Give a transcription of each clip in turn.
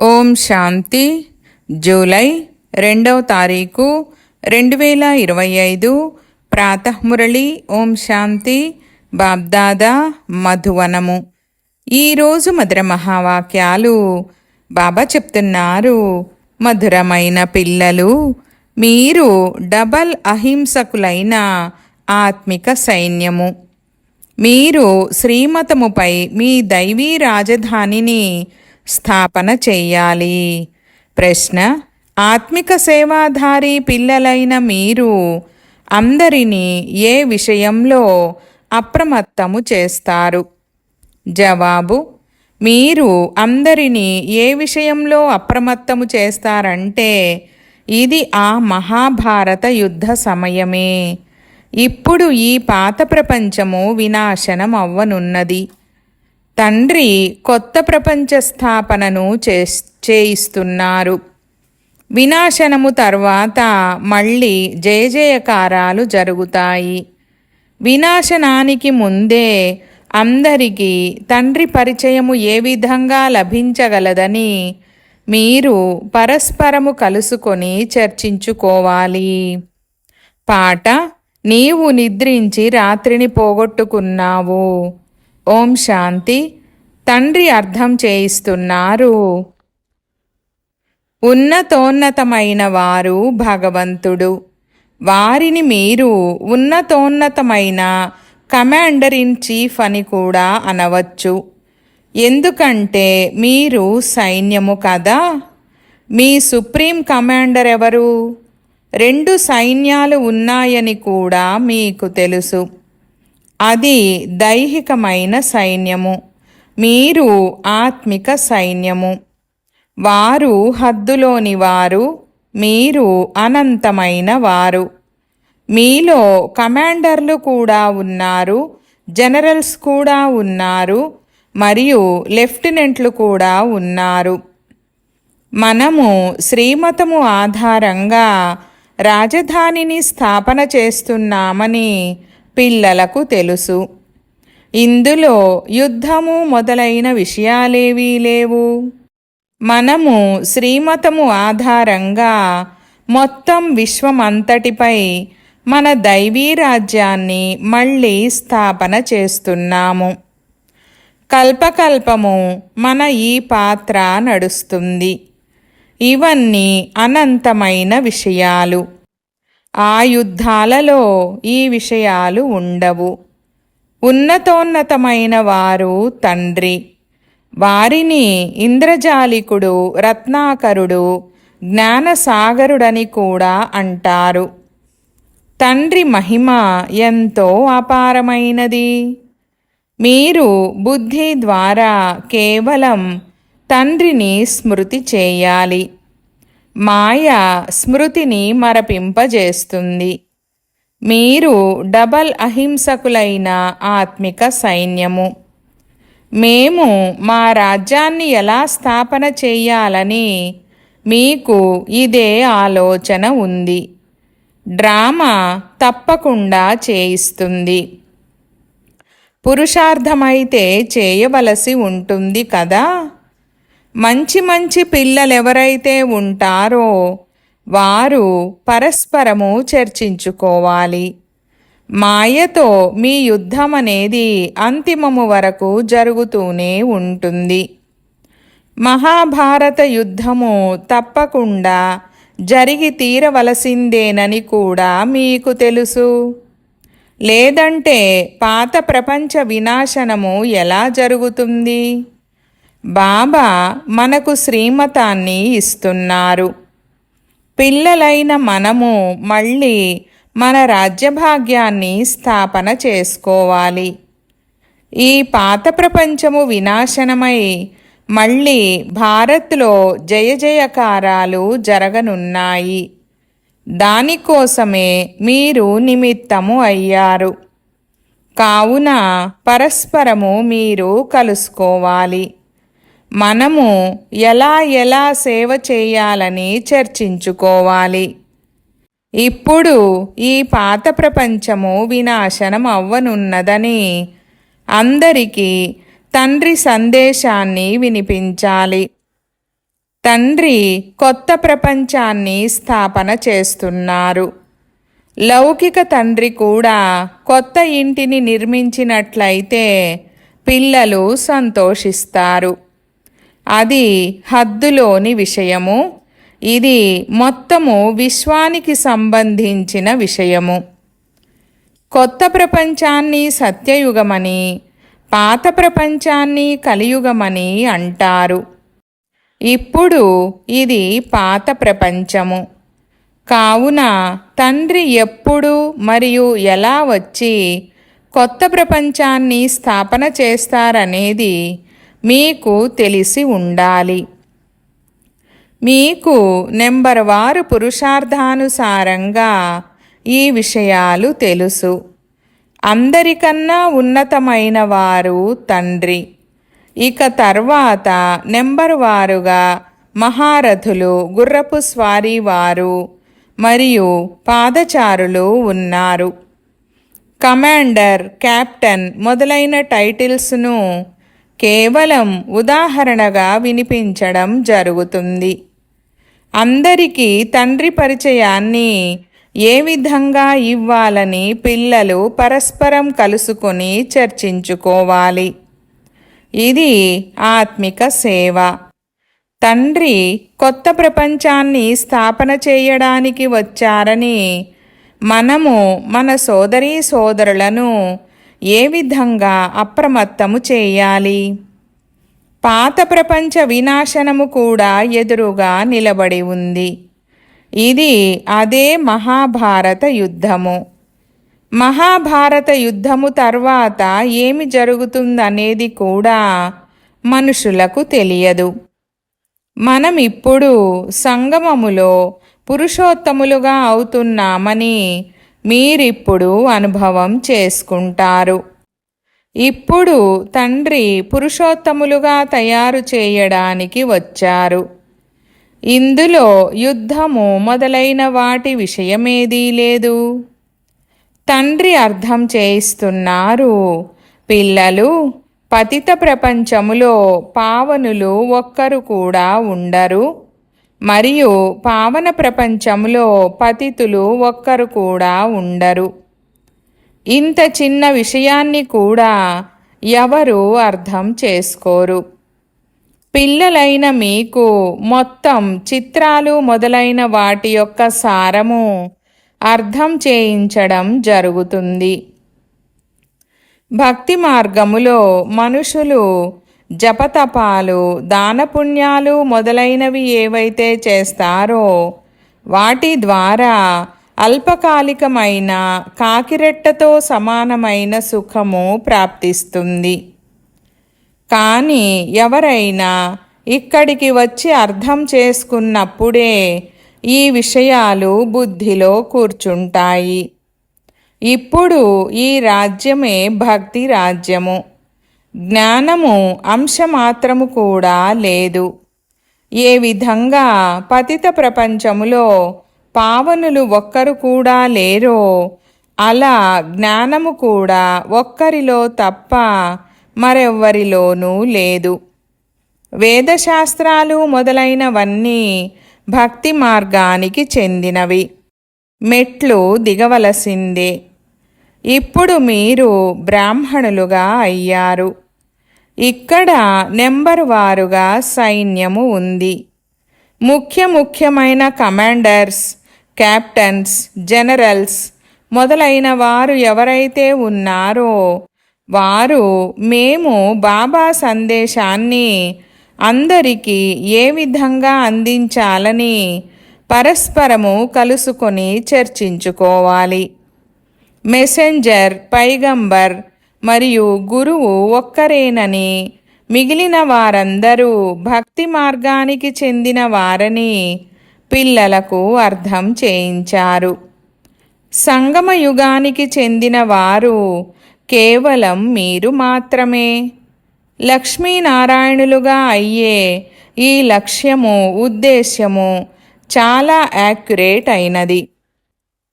ఓం శాంతి. July రెండవ తారీఖు రెండు వేల ఇరవై ఐదు. ప్రాతమురళి ఓం శాంతి. బాబ్దాదా మధువనము. ఈరోజు మధుర మహావాక్యాలు బాబా చెప్తున్నారు. మధురమైన పిల్లలు మీరు డబల్ అహింసకులైన ఆత్మిక సైన్యము. మీరు శ్రీమతముపై మీ దైవీ రాజధానిని స్థాపన చెయ్యాలి. ప్రశ్న ఆత్మిక సేవాధారి పిల్లలైన మీరు అందరినీ ఏ విషయంలో అప్రమత్తము చేస్తారు? జవాబు మీరు అందరినీ ఏ విషయంలో అప్రమత్తము చేస్తారంటే ఇది ఆ మహాభారత యుద్ధ సమయమే. ఇప్పుడు ఈ పాత ప్రపంచము వినాశనం అవ్వనున్నది తండ్రి కొత్త ప్రపంచ స్థాపనను చే చేయిస్తున్నారు. వినాశనము తర్వాత మళ్ళీ జయజయకారాలు జరుగుతాయి. వినాశనానికి ముందే అందరికీ తండ్రి పరిచయము ఏ విధంగా లభించగలదని మీరు పరస్పరము కలుసుకొని చర్చించుకోవాలి. పాట నీవు నిద్రించి రాత్రిని పోగొట్టుకున్నావు. ఓం శాంతి. తండ్రి అర్థం చేయిస్తున్నారు. ఉన్నతోన్నతమైన వారు భగవంతుడు. వారిని మీరు ఉన్నతోన్నతమైన కమాండర్ ఇన్ చీఫ్ అని కూడా అనవచ్చు. ఎందుకంటే మీరు సైన్యము కదా. మీ సుప్రీం కమాండర్ ఎవరు? రెండు సైన్యాలు ఉన్నాయని కూడా మీకు తెలుసు. అది దైహికమైన సైన్యము. మీరు ఆత్మిక సైన్యము. వారు హద్దులోని వారు మీరు అనంతమైన వారు. మీలో కమాండర్లు కూడా ఉన్నారు జనరల్స్ కూడా ఉన్నారు మరియు లెఫ్టినెంట్లు కూడా ఉన్నారు. మనము శ్రీమతము ఆధారంగా రాజధానిని స్థాపన చేస్తున్నామని పిల్లలకు తెలుసు. ఇందులో యుద్ధము మొదలైన విషయాలేవీ లేవు. మనము శ్రీమతము ఆధారంగా మొత్తం విశ్వమంతటిపై మన దైవీ రాజ్యాన్ని మళ్ళీ స్థాపన చేస్తున్నాము. కల్పకల్పము మన ఈ పాత్ర నడుస్తుంది. ఇవన్నీ అనంతమైన విషయాలు. ఆ యుద్ధాలలో ఈ విషయాలు ఉండవు. ఉన్నతోన్నతమైన వారు తండ్రి. వారిని ఇంద్రజాలికుడు రత్నాకరుడు జ్ఞానసాగరుడని కూడా అంటారు. తండ్రి మహిమ ఎంతో అపారమైనది. మీరు బుద్ధి ద్వారా కేవలం తండ్రిని స్మృతి చేయాలి. మాయ స్మృతిని మరపింపజేస్తుంది. మీరు డబల్ అహింసకులైన ఆత్మిక సైన్యము. మేము మా రాజ్యాన్ని ఎలా స్థాపన చేయాలని మీకు ఇదే ఆలోచన ఉంది. డ్రామా తప్పకుండా చేయిస్తుంది. పురుషార్థమైతే చేయవలసి ఉంటుంది కదా? మంచి మంచి పిల్లలెవరైతే ఉంటారో వారు పరస్పరము చర్చించుకోవాలి. మాయతో మీ యుద్ధం అనేది అంతిమము వరకు జరుగుతూనే ఉంటుంది. మహాభారత యుద్ధము తప్పకుండా జరిగి తీరవలసిందేనని కూడా మీకు తెలుసు. లేదంటే పాత ప్రపంచ వినాశనము ఎలా జరుగుతుంది? బాబా మనకు శ్రీమతాన్ని ఇస్తున్నారు. పిల్లలైన మనము మళ్ళీ మన రాజ్యభాగ్యాన్ని స్థాపన చేసుకోవాలి. ఈ పాత ప్రపంచము వినాశనమై మళ్ళీ భారత్లో జయ జయకారాలు జరగనున్నాయి. దానికోసమే మీరు నిమిత్తము అయ్యారు. కావున పరస్పరము మీరు కలుసుకోవాలి. మనము ఎలా ఎలా సేవ చేయాలని చర్చించుకోవాలి. ఇప్పుడు ఈ పాత ప్రపంచము వినాశనం అవ్వనున్నదని అందరికీ తండ్రి సందేశాన్ని వినిపించాలి. తండ్రి కొత్త ప్రపంచాన్ని స్థాపన చేస్తున్నారు. లౌకిక తండ్రి కూడా కొత్త ఇంటిని నిర్మించినట్లయితే పిల్లలు సంతోషిస్తారు. అది హద్దులోని విషయము. ఇది మొత్తము విశ్వానికి సంబంధించిన విషయము. కొత్త ప్రపంచాన్ని సత్యయుగమని పాత ప్రపంచాన్ని కలియుగమని అంటారు. ఇప్పుడు ఇది పాత ప్రపంచము. కావున తండ్రి ఎప్పుడు మరియు ఎలా వచ్చి కొత్త ప్రపంచాన్ని స్థాపన చేస్తారనేది మీకు తెలిసి ఉండాలి. మీకు నెంబర్ వారు పురుషార్థానుసారంగా ఈ విషయాలు తెలుసు. అందరికన్నా ఉన్నతమైన వారు తండ్రి. ఇక తర్వాత నెంబర్ వారుగా మహారథులు గుర్రపు స్వారీ వారు మరియు పాదచారులు ఉన్నారు. కమాండర్ కెప్టెన్ మొదలైన టైటిల్స్ను కేవలం ఉదాహరణగా వినిపించడం జరుగుతుంది. అందరికీ తండ్రి పరిచయాన్ని ఏ విధంగా ఇవ్వాలని పిల్లలు పరస్పరం కలుసుకొని చర్చించుకోవాలి. ఇది ఆత్మిక సేవ. తండ్రి కొత్త ప్రపంచాన్ని స్థాపన చేయడానికి వచ్చారని మనము మన సోదరీ సోదరులను ఏ విధంగా అప్రమత్తము చేయాలి? పాత ప్రపంచ వినాశనము కూడా ఎదురుగా నిలబడి ఉంది. ఇది అదే మహాభారత యుద్ధము. మహాభారత యుద్ధము తర్వాత ఏమి జరుగుతుందనేది కూడా మనుషులకు తెలియదు. మనం ఇప్పుడు సంగమములో పురుషోత్తములుగా అవుతున్నామని మీరిప్పుడు అనుభవం చేసుకుంటారు. ఇప్పుడు తండ్రి పురుషోత్తములుగా తయారు చేయడానికి వచ్చారు. ఇందులో యుద్ధము మొదలైన వాటి విషయమేదీ లేదు. తండ్రి అర్థం చేయిస్తున్నారు పిల్లలు పతిత ప్రపంచములో పావనులు ఒక్కరు కూడా ఉండరు. మరియు పావన ప్రపంచంలో పతితులు ఒక్కరు కూడా ఉండరు. ఇంత చిన్న విషయాన్ని కూడా ఎవరు అర్థం చేసుకోరు. పిల్లలైన మీకు మొత్తం చిత్రాలు మొదలైన వాటి యొక్క సారము అర్థం చేయించడం జరుగుతుంది. భక్తి మార్గములో మనుషులు జపతపాలు దానపుణ్యాలు మొదలైనవి ఏవైతే చేస్తారో వాటి ద్వారా అల్పకాలికమైన కాకిరెట్టతో సమానమైన సుఖము ప్రాప్తిస్తుంది. కానీ ఎవరైనా ఇక్కడికి వచ్చి అర్థం చేసుకున్నప్పుడే ఈ విషయాలు బుద్ధిలో కూర్చుంటాయి. ఇప్పుడు ఈ రాజ్యమే భక్తి రాజ్యము. జ్ఞానము అంశమాత్రము కూడా లేదు. ఏ విధంగా పతిత ప్రపంచములో పావనులు ఒక్కరు కూడా లేరో అలా జ్ఞానము కూడా ఒక్కరిలో తప్ప మరెవ్వరిలోనూ లేదు. వేదశాస్త్రాలు మొదలైనవన్నీ భక్తి మార్గానికి చెందినవి. మెట్లు దిగవలసిందే. ఇప్పుడు మీరు బ్రాహ్మణులుగా అయ్యారు. ఇక్కడ నెంబర్ వారుగా సైన్యము ఉంది. ముఖ్య ముఖ్యమైన కమాండర్స్ క్యాప్టెన్స్ జనరల్స్ మొదలైన వారు ఎవరైతే ఉన్నారో వారు మేము బాబా సందేశాన్ని అందరికీ ఏ విధంగా అందించాలని పరస్పరము కలుసుకొని చర్చించుకోవాలి. మెసెంజర్ పైగంబర్ మరియు గురువు ఒక్కరేనని మిగిలిన వారందరూ భక్తి మార్గానికి చెందిన వారని పిల్లలకు అర్థం చేయించారు. సంగమ యుగానికి చెందిన వారు కేవలం మీరు మాత్రమే. లక్ష్మీనారాయణులుగా అయ్యే ఈ లక్ష్యము ఉద్దేశ్యము చాలా యాక్యురేట్ అయినది.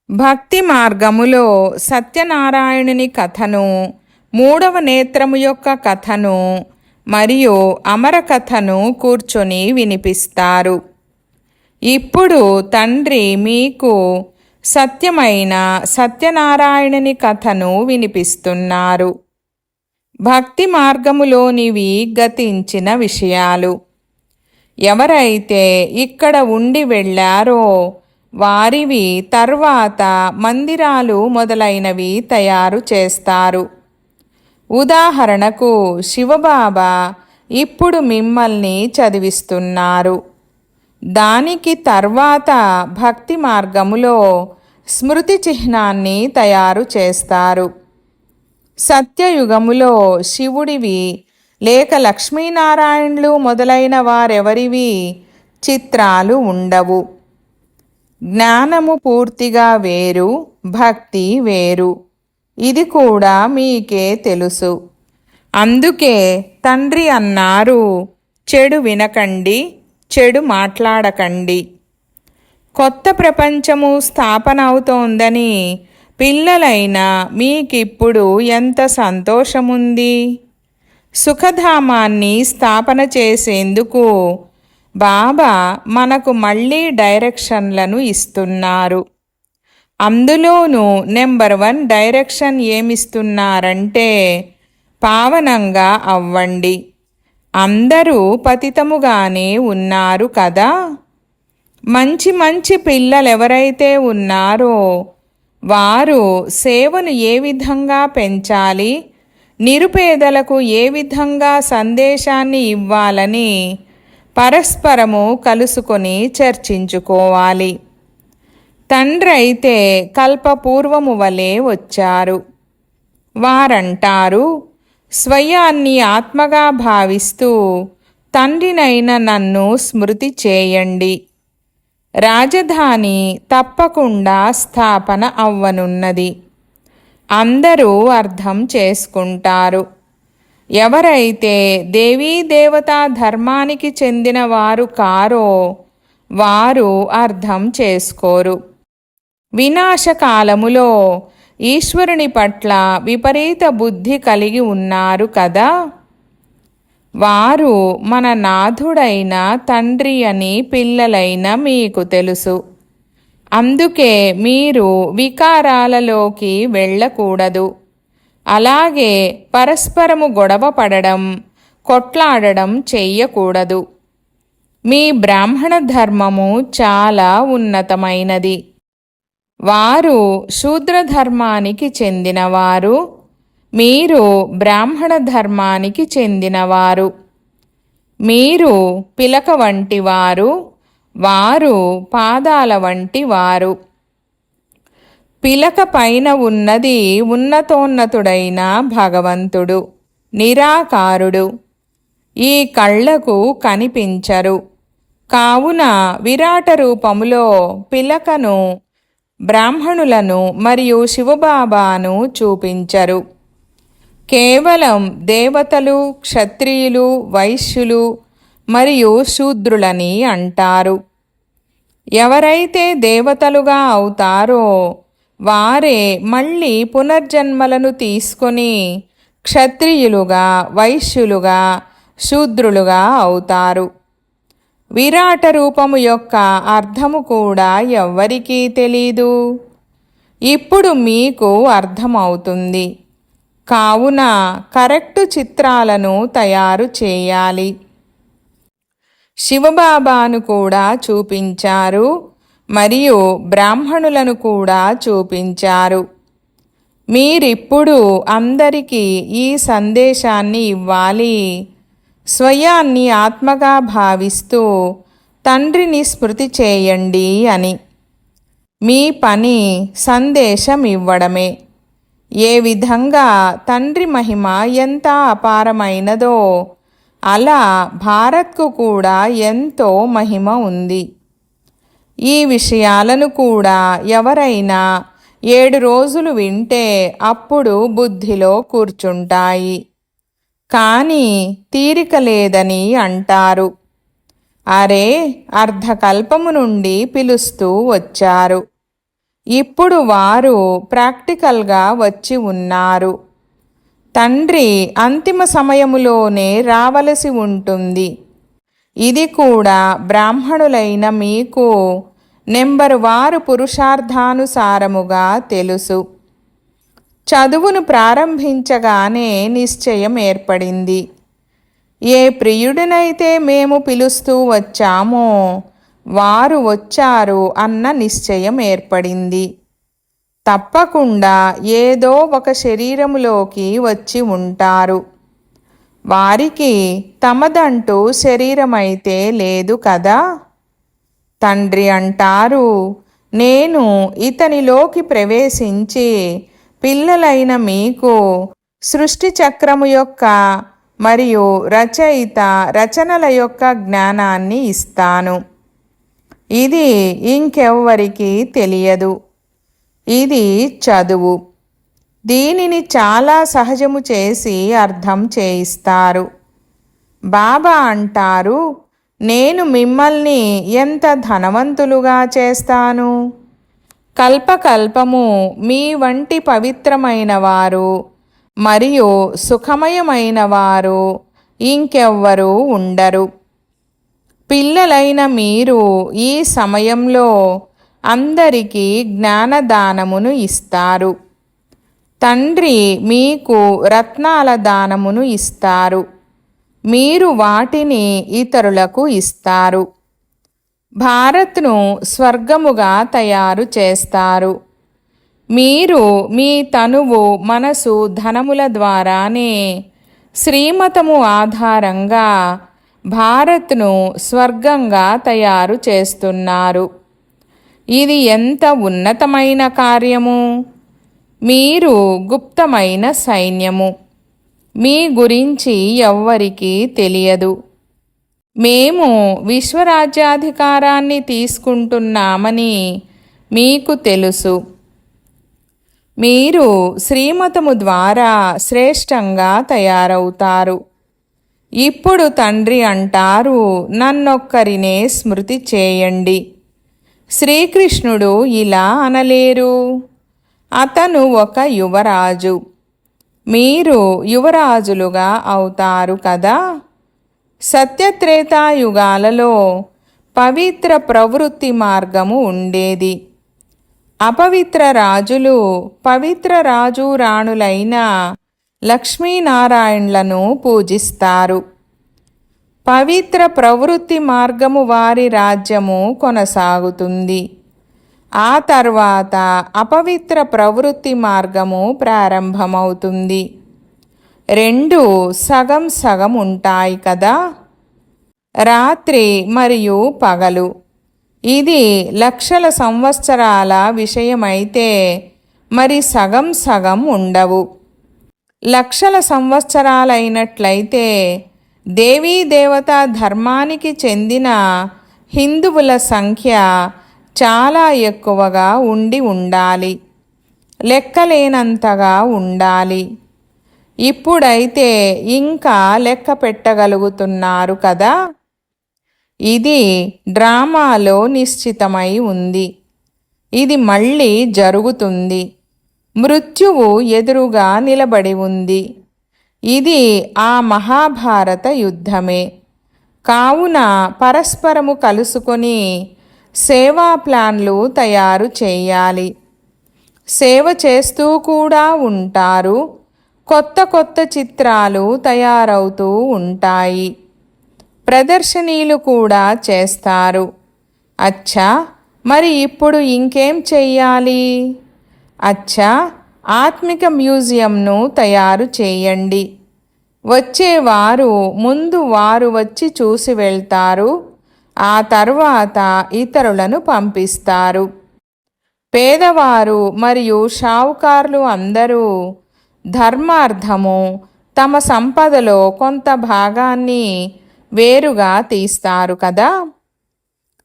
భక్తి మార్గములో సత్యనారాయణుని కథను మూడవ నేత్రము యొక్క కథను మరియు అమరకథను కూర్చొని వినిపిస్తారు. ఇప్పుడు తండ్రి మీకు సత్యమైన సత్యనారాయణుని కథను వినిపిస్తున్నారు. భక్తి మార్గములోనివి గతించిన విషయాలు. ఎవరైతే ఇక్కడ ఉండి వెళ్ళారో వారివి తర్వాత మందిరాలు మొదలైనవి తయారు చేస్తారు. ఉదాహరణకు శివబాబా ఇప్పుడు మిమ్మల్ని చదివిస్తున్నారు. దానికి తర్వాత భక్తి మార్గములో స్మృతి చిహ్నాన్ని తయారు చేస్తారు. సత్యయుగములో శివుడివి లేక లక్ష్మీనారాయణులు మొదలైన వారెవరివి చిత్రాలు ఉండవు. జ్ఞానము పూర్తిగా వేరు భక్తి వేరు. ఇది కూడా మీకే తెలుసు. అందుకే తండ్రి అన్నారు చెడు వినకండి చెడు మాట్లాడకండి. కొత్త ప్రపంచము స్థాపన అవుతోందని పిల్లలైన మీకిప్పుడు ఎంత సంతోషముంది? సుఖధామాన్ని స్థాపన చేసేందుకు బాబా మనకు మళ్ళీ డైరెక్షన్లను ఇస్తున్నారు. అందులోనూ నెంబర్ వన్ డైరెక్షన్ ఏమిస్తున్నారంటే పావనంగా అవ్వండి. అందరూ పతితముగానే ఉన్నారు కదా? మంచి మంచి పిల్లలెవరైతే ఉన్నారో వారు సేవను ఏ విధంగా పెంచాలి? నిరుపేదలకు ఏ విధంగా సందేశాన్ని ఇవ్వాలని పరస్పరము కలుసుకొని చర్చించుకోవాలి. తండ్రి అయితే కల్పపూర్వము వలె వచ్చారు. వారంటారు స్వయాన్ని ఆత్మగా భావిస్తూ తండ్రినైన నన్ను స్మృతి చేయండి. రాజధాని తప్పకుండా స్థాపన అవ్వనున్నది. అందరూ అర్థం చేసుకుంటారు. ఎవరైతే దేవీ దేవతా ధర్మానికి చెందినవారు కారో వారు అర్థం చేసుకోరు. వినాశకాలములో ఈశ్వరుని పట్ల విపరీత బుద్ధి కలిగి ఉన్నారు కదా. వారు మన నాథుడైన తండ్రి అని పిల్లలైన మీకు తెలుసు. అందుకే మీరు వికారాలలోకి వెళ్ళకూడదు. అలాగే పరస్పరము గొడవ పడడం కొట్లాడడం చెయ్యకూడదు. మీ బ్రాహ్మణ ధర్మము చాలా ఉన్నతమైనది. వారు శూద్ర ధర్మానికి చెందినవారు. మీరు బ్రాహ్మణ ధర్మానికి చెందినవారు. మీరు పిలక వంటి వారు వారు పాదాల వంటి వారు పిలక పైన ఉన్నది ఉన్నతోన్నతుడైన భగవంతుడు నిరాకారుడు. ఈ కళ్ళకు కనిపించరు. కావున విరాట రూపములో పిలకను బ్రాహ్మణులను మరియు శివబాబాను చూపించరు. కేవలం దేవతలు క్షత్రియులు వైశ్యులు మరియు శూద్రులని అంటారు. ఎవరైతే దేవతలుగా అవుతారో వారే మళ్ళీ పునర్జన్మలను తీసుకొని క్షత్రియులుగా వైశ్యులుగా శూద్రులుగా అవుతారు. విరాట రూపము యొక్క అర్థము కూడా ఎవ్వరికీ తెలీదు. ఇప్పుడు మీకు అర్థమవుతుంది. కావున కరెక్టు చిత్రాలను తయారు చేయాలి. శివబాబాను కూడా చూపించారు. మరియు బ్రాహ్మణులను కూడా చూపించారు. మీరిప్పుడు అందరికీ ఈ సందేశాన్ని ఇవ్వాలి. స్వయాన్ని ఆత్మగా భావిస్తూ తండ్రిని స్మృతి చేయండి అని. మీ పని సందేశం ఇవ్వడమే ఏ విధంగా తండ్రి మహిమ ఎంత అపారమైనదో అలా భారత్కు కూడా ఎంతో మహిమ ఉంది. ఈ విషయాలను కూడా ఎవరైనా ఏడు రోజులు వింటే అప్పుడు బుద్ధిలో కూర్చుంటాయి. కానీ తీరిక లేదని అంటారు. అరే అర్ధకల్పము నుండి పిలుస్తూ వచ్చారు. ఇప్పుడు వారు ప్రాక్టికల్గా వచ్చి ఉన్నారు. తండ్రి అంతిమ సమయములోనే రావలసి ఉంటుంది. ఇది కూడా బ్రాహ్మణులైన మీకు నెంబరు వారు పురుషార్థానుసారముగా తెలుసు. చదువును ప్రారంభించగానే నిశ్చయం ఏర్పడింది. ఏ ప్రియుడినైతే మేము పిలుస్తూ వచ్చామో వారు వచ్చారు అన్న నిశ్చయం ఏర్పడింది. తప్పకుండా ఏదో ఒక శరీరములోకి వచ్చి ఉంటారు. వారికి తమదంటూ శరీరమైతే లేదు కదా? తండ్రి అంటారు నేను ఇతనిలోకి ప్రవేశించి పిల్లలైన మీకు సృష్టి చక్రము యొక్క మరియు రచయిత రచనల యొక్క జ్ఞానాన్ని ఇస్తాను. ఇది ఇంకెవ్వరికి తెలియదు. ఇది చదువు. దీనిని చాలా సహజము చేసి అర్థం చేయిస్తారు. బాబా అంటారు నేను మిమ్మల్ని ఎంత ధనవంతులుగా చేస్తాను? కల్పకల్పము మీ వంటి పవిత్రమైన వారు మరియు సుఖమయమైన వారు ఇంకెవ్వరూ ఉండరు. పిల్లలైన మీరు ఈ సమయంలో అందరికీ జ్ఞానదానమును ఇస్తారు. తండ్రి మీకు రత్నాల దానమును ఇస్తారు. మీరు వాటిని ఇతరులకు ఇస్తారు. భారత్ను స్వర్గముగా తయారు చేస్తారు. మీరు మీ తనువు మనసు ధనముల ద్వారానే శ్రీమతము ఆధారంగా భారత్ను స్వర్గంగా తయారు చేస్తున్నారు. ఇది ఎంత ఉన్నతమైన కార్యము? మీరు గుప్తమైన సైన్యము. మీ గురించి ఎవ్వరికీ తెలియదు. మేము విశ్వరాజ్యాధికారాన్ని తీసుకుంటున్నామని మీకు తెలుసు. మీరు శ్రీమతము ద్వారా శ్రేష్టంగా తయారవుతారు. ఇప్పుడు తండ్రి అంటారు నన్నొక్కరినే స్మృతి చేయండి. శ్రీకృష్ణుడు ఇలా అనలేరు. అతను ఒక యువరాజు. మీరు యువరాజులుగా అవుతారు కదా? సత్యత్రేతాయుగాలలో పవిత్ర ప్రవృత్తి మార్గము ఉండేది. అపవిత్ర రాజులు పవిత్ర రాజు రాణులైన లక్ష్మీనారాయణలను పూజిస్తారు. పవిత్ర ప్రవృత్తి మార్గము వారి రాజ్యము కొనసాగుతుంది. ఆ తర్వాత అపవిత్ర ప్రవృత్తి మార్గము ప్రారంభమవుతుంది. రెండు సగం సగం ఉంటాయి కదా. రాత్రి మరియు పగలు. ఇది లక్షల సంవత్సరాల విషయమైతే మరి సగం సగం ఉండవు. లక్షల సంవత్సరాలైనట్లయితే దేవీ దేవతా ధర్మానికి చెందిన హిందువుల సంఖ్య చాలా ఎక్కువగా ఉండి ఉండాలి. లెక్కలేనంతగా ఉండాలి. ఇప్పుడైతే ఇంకా లెక్క పెట్టగలుగుతున్నారు కదా? ఇది డ్రామాలో నిశ్చితమై ఉంది. ఇది మళ్ళీ జరుగుతుంది. మృత్యువు ఎదురుగా నిలబడి ఉంది. ఇది ఆ మహాభారత యుద్ధమే. కావున పరస్పరము కలుసుకొని సేవా ప్లాన్లు తయారు చేయాలి. సేవ చేస్తూ కూడా ఉంటారు. కొత్త కొత్త చిత్రాలు తయారవుతూ ఉంటాయి. ప్రదర్శనీలు కూడా చేస్తారు. అచ్చా మరి ఇప్పుడు ఇంకేం చెయ్యాలి? అచ్చా ఆత్మిక మ్యూజియంను తయారు చేయండి. వచ్చేవారు ముందు వారు వచ్చి చూసి వెళ్తారు. ఆ తర్వాత ఇతరులను పంపిస్తారు. పేదవారు మరియు షావుకారులు అందరూ ధర్మార్థము తమ సంపదలో కొంత భాగాన్ని వేరుగా తీస్తారు కదా.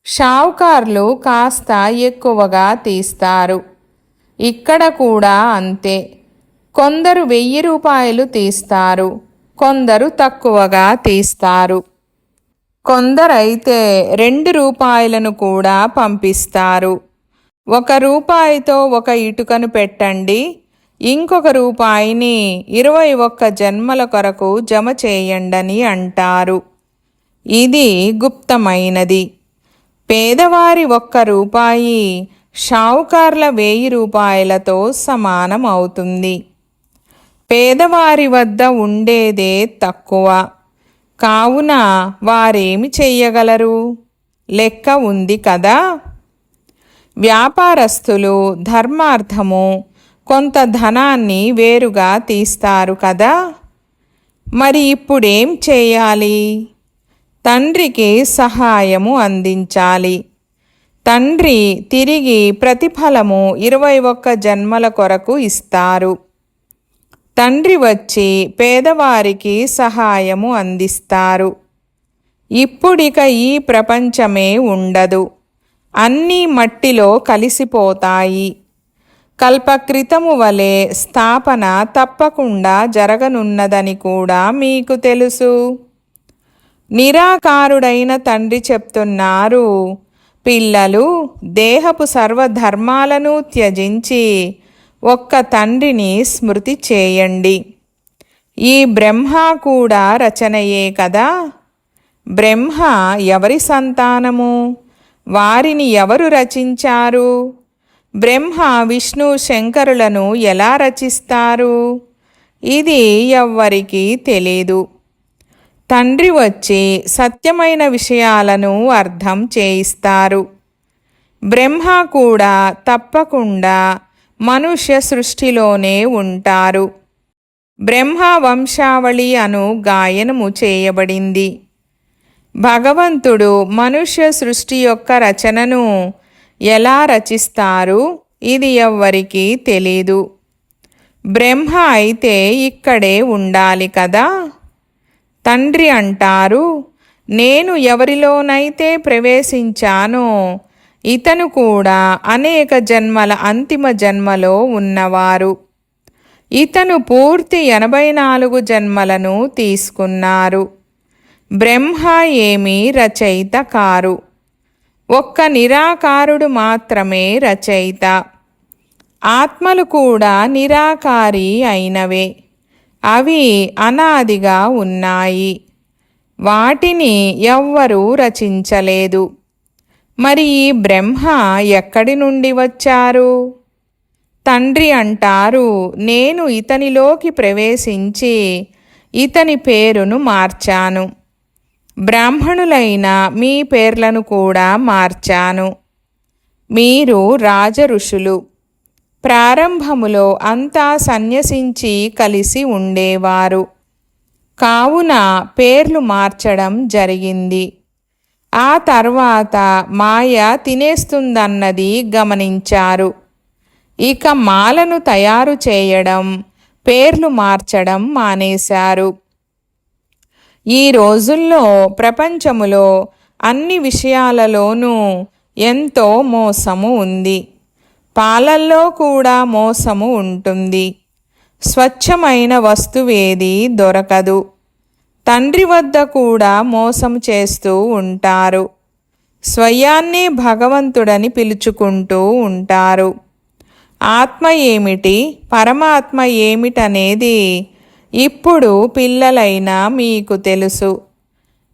షావుకార్లు కాస్త ఎక్కువగా తీస్తారు. ఇక్కడ కూడా అంతే. కొందరు వెయ్యి రూపాయలు తీస్తారు. కొందరు తక్కువగా తీస్తారు. కొందరైతే రెండు రూపాయలను కూడా పంపిస్తారు. ఒక రూపాయితో ఒక ఇటుకను పెట్టండి. ఇంకొక రూపాయిని ఇరవై ఒక్క జన్మల కొరకు జమ చేయండని అంటారు. ఇది గుప్తమైనది. పేదవారి ఒక్క రూపాయి షావుకార్ల వెయ్యి రూపాయలతో సమానం అవుతుంది. పేదవారి వద్ద ఉండేదే తక్కువ. కావున వారేమి చెయ్యగలరు? లెక్క ఉంది కదా? వ్యాపారస్తులు ధర్మార్థము కొంత ధనాన్ని వేరుగా తీస్తారు కదా? మరి ఇప్పుడేం చేయాలి? తండ్రికి సహాయము అందించాలి. తండ్రి తిరిగి ప్రతిఫలము ఇరవై ఒక్క జన్మల కొరకు ఇస్తారు. తండ్రి వచ్చి పేదవారికి సహాయము అందిస్తారు. ఇప్పుడిక ఈ ప్రపంచమే ఉండదు. అన్నీ మట్టిలో కలిసిపోతాయి. కల్పక్రితము వలె స్థాపన తప్పకుండా జరగనున్నదని కూడా మీకు తెలుసు. నిరాకారుడైన తండ్రి చెప్తున్నారు పిల్లలు దేహపు సర్వధర్మాలను త్యజించి ఒక్క తండ్రిని స్మృతి చేయండి. ఈ బ్రహ్మ కూడా రచనయే కదా? బ్రహ్మ ఎవరి సంతానము? వారిని ఎవరు రచించారు? బ్రహ్మ విష్ణు శంకరులను ఎలా రచిస్తారు? ఇది ఎవ్వరికీ తెలీదు. తండ్రి వచ్చి సత్యమైన విషయాలను అర్థం చేయిస్తారు. బ్రహ్మ కూడా తప్పకుండా మనుష్య సృష్టిలోనే ఉంటారు. బ్రహ్మ వంశావళి అను గాయనము చేయబడింది. భగవంతుడు మనుష్య సృష్టి యొక్క రచనను ఎలా రచిస్తారు? ఇది ఎవ్వరికీ తెలీదు. బ్రహ్మ అయితే ఇక్కడే ఉండాలి కదా? తండ్రి అంటారు నేను ఎవరిలోనైతే ప్రవేశించానో ఇతను కూడా అనేక జన్మల అంతిమ జన్మలో ఉన్నవారు. ఇతను పూర్తి ఎనభై నాలుగు జన్మలను తీసుకున్నారు. బ్రహ్మ ఏమీ రచయిత కారు. ఒక్క నిరాకారుడు మాత్రమే రచయిత. ఆత్మలు కూడా నిరాకారి అయినవే. అవి అనాదిగా ఉన్నాయి. వాటిని ఎవ్వరూ రచించలేదు. మరి ఈ బ్రహ్మ ఎక్కడి నుండి వచ్చారు? తండ్రి అంటారు నేను ఇతనిలోకి ప్రవేశించి ఇతని పేరును మార్చాను. బ్రాహ్మణులైన మీ పేర్లను కూడా మార్చాను. మీరు రాజఋషులు. ప్రారంభములో అంతా సన్యసించి కలిసి ఉండేవారు. కావున పేర్లు మార్చడం జరిగింది. ఆ తర్వాత మాయ తినేస్తుందన్నది గమనించారు. ఇక మాలను తయారు చేయడం పేర్లు మార్చడం మానేశారు. ఈ రోజుల్లో ప్రపంచములో అన్ని విషయాలలోనూ ఎంతో మోసము ఉంది. పాలల్లో కూడా మోసము ఉంటుంది. స్వచ్ఛమైన వస్తువేది దొరకదు. తండ్రి వద్ద కూడా మోసం చేస్తూ ఉంటారు. స్వయాన్నే భగవంతుడని పిలుచుకుంటూ ఉంటారు. ఆత్మ ఏమిటి? పరమాత్మ ఏమిటనేది ఇప్పుడు పిల్లలైనా మీకు తెలుసు.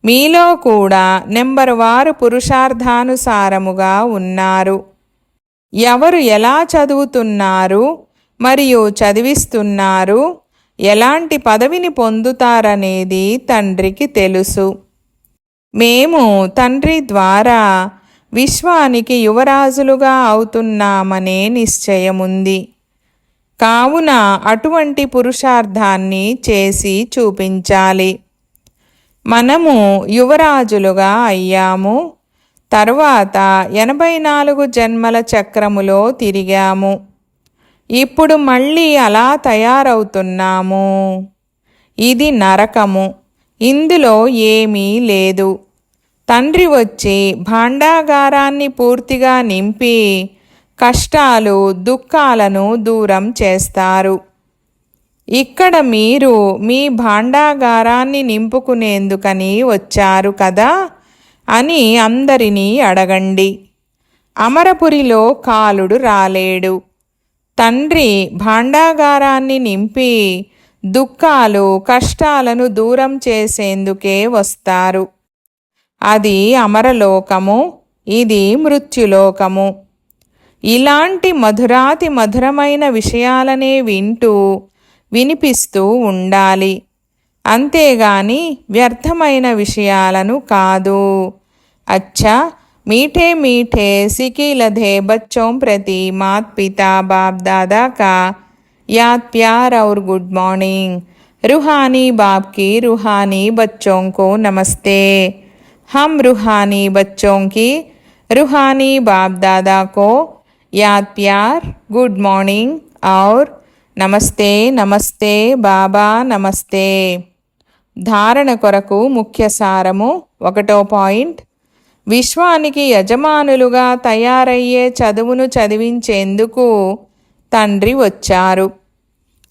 మీలో కూడా నెంబర్ వారు పురుషార్థానుసారముగా ఉన్నారు. ఎవరు ఎలా చదువుతున్నారు మరియు చదివిస్తున్నారు ఎలాంటి పదవిని పొందుతారనేది తండ్రికి తెలుసు. మేము తండ్రి ద్వారా విశ్వానికి యువరాజులుగా అవుతున్నామనే నిశ్చయముంది. కావున అటువంటి పురుషార్థాన్ని చేసి చూపించాలి. మనము యువరాజులుగా అయ్యాము. తర్వాత ఎనభై నాలుగు జన్మల చక్రములో తిరిగాము. ఇప్పుడు మళ్ళీ అలా తయారవుతున్నాము. ఇది నరకము. ఇందులో ఏమీ లేదు. తండ్రి వచ్చి భాండాగారాన్ని పూర్తిగా నింపి కష్టాలు దుఃఖాలను దూరం చేస్తారు. ఇక్కడ మీరు మీ భాండాగారాన్ని నింపుకునేందుకని వచ్చారు కదా అని అందరినీ అడగండి. అమరపురిలో కాలుడు రాలేడు. తండ్రి భాండాగారాన్ని నింపి దుఃఖాలు కష్టాలను దూరం చేసేందుకే వస్తారు. అది అమరలోకము ఇది మృత్యులోకము. ఇలాంటి మధురాతి మధురమైన విషయాలనే వింటూ వినిపిస్తూ ఉండాలి అంతేగాని వ్యర్థమైన విషయాలను కాదు అచ్చా मीठे मीठे सिकी लधे बच्चों प्रति मात पिता बाप दादा का याद प्यार और गुड मॉर्निंग रूहानी बाप की रूहानी बच्चों को नमस्ते हम रूहानी बच्चों की रूहानी बाप दादा को याद प्यार गुड मॉर्निंग और నమస్తే నమస్తే బాబా నమస్తే ధారణ కొరకు ముఖ్య సారము ఒకటో పాయింట్ విశ్వానికి యజమానులుగా తయారయ్యే చదువును చదివించేందుకు తండ్రి వచ్చారు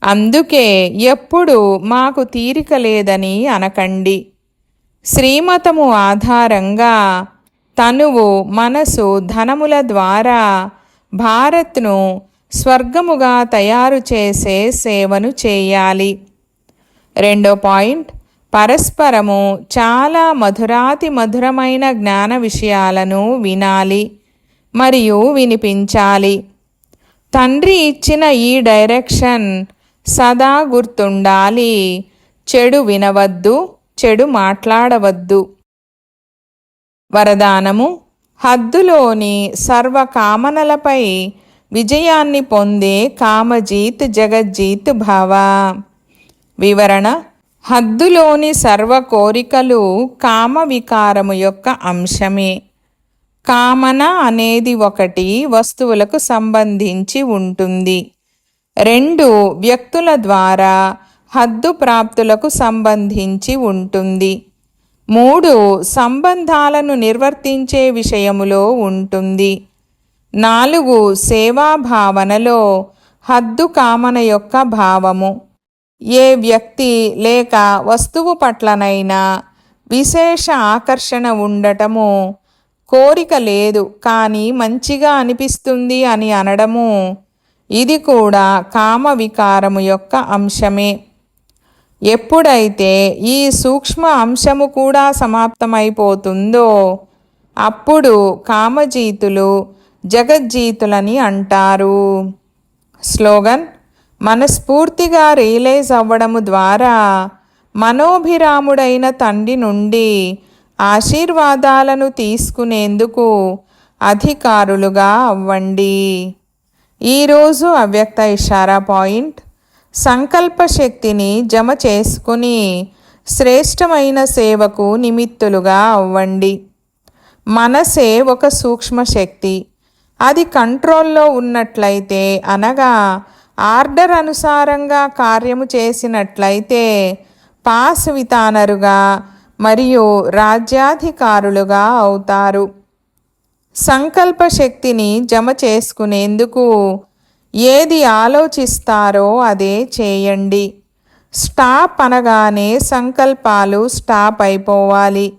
అందుకే ఎప్పుడు మాకు తీరిక లేదని అనకండి శ్రీమతము ఆధారంగా తనువు మనసు ధనముల ద్వారా భారత్ను స్వర్గముగా తయారు చేసే సేవను చేయాలి. రెండో పాయింట్ పరస్పరము చాలా మధురాతి మధురమైన జ్ఞాన విషయాలను వినాలి మరియు వినిపించాలి. తండ్రి ఇచ్చిన ఈ డైరెక్షన్ సదా గుర్తుండాలి. చెడు వినవద్దు చెడు మాట్లాడవద్దు. వరదానము హద్దులోని సర్వ కామనలపై విజయాన్ని పొందే కామజీత్ జగజ్జీత్ భావ. వివరణ హద్దులోని సర్వ కోరికలు కామ వికారము యొక్క అంశమే. కామన అనేది ఒకటి వస్తువులకు సంబంధించి ఉంటుంది. రెండు వ్యక్తుల ద్వారా హద్దు ప్రాప్తులకు సంబంధించి ఉంటుంది. మూడు సంబంధాలను నిర్వర్తించే విషయములో ఉంటుంది. నాలుగు సేవాభావనలో హద్దు కామన యొక్క భావము. ఏ వ్యక్తి లేక వస్తువు పట్లనైనా విశేష ఆకర్షణ ఉండటము కోరిక లేదు కానీ మంచిగా అనిపిస్తుంది అని అనడము ఇది కూడా కామ వికారము యొక్క అంశమే. ఎప్పుడైతే ఈ సూక్ష్మ అంశము కూడా సమాప్తమైపోతుందో అప్పుడు కామజీతులు జగజ్జీతులని అంటారు. స్లోగన్ మనస్ఫూర్తిగా రియలైజ్ అవ్వడము ద్వారా మనోభిరాముడైన తండ్రి నుండి ఆశీర్వాదాలను తీసుకునేందుకు అధికారులుగా అవ్వండి. ఈరోజు అవ్యక్త ఇషారా పాయింట్. సంకల్ప శక్తిని జమ చేసుకుని శ్రేష్టమైన సేవకు నిమిత్తులుగా అవ్వండి. మనసే ఒక సూక్ష్మ శక్తి అది కంట్రోల్లో ఉన్నట్లయితే అనగా ఆర్డర్ అనుసారంగా కార్యము చేసినట్లయితే పాస్ వితానరుగా మరియు రాజ్యాధికారులుగా అవుతారు. సంకల్ప శక్తిని జమ చేసుకునేందుకు ఏది ఆలోచిస్తారో అదే చేయండి. స్టాప్ అనగానే సంకల్పాలు స్టాప్ అయిపోవాలి.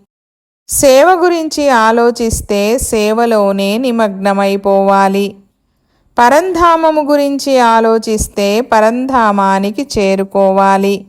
సేవ గురించి ఆలోచిస్తే సేవలోనే నిమగ్నమైపోవాలి. పరంధామము గురించి ఆలోచిస్తే పరంధామానికి చేరుకోవాలి.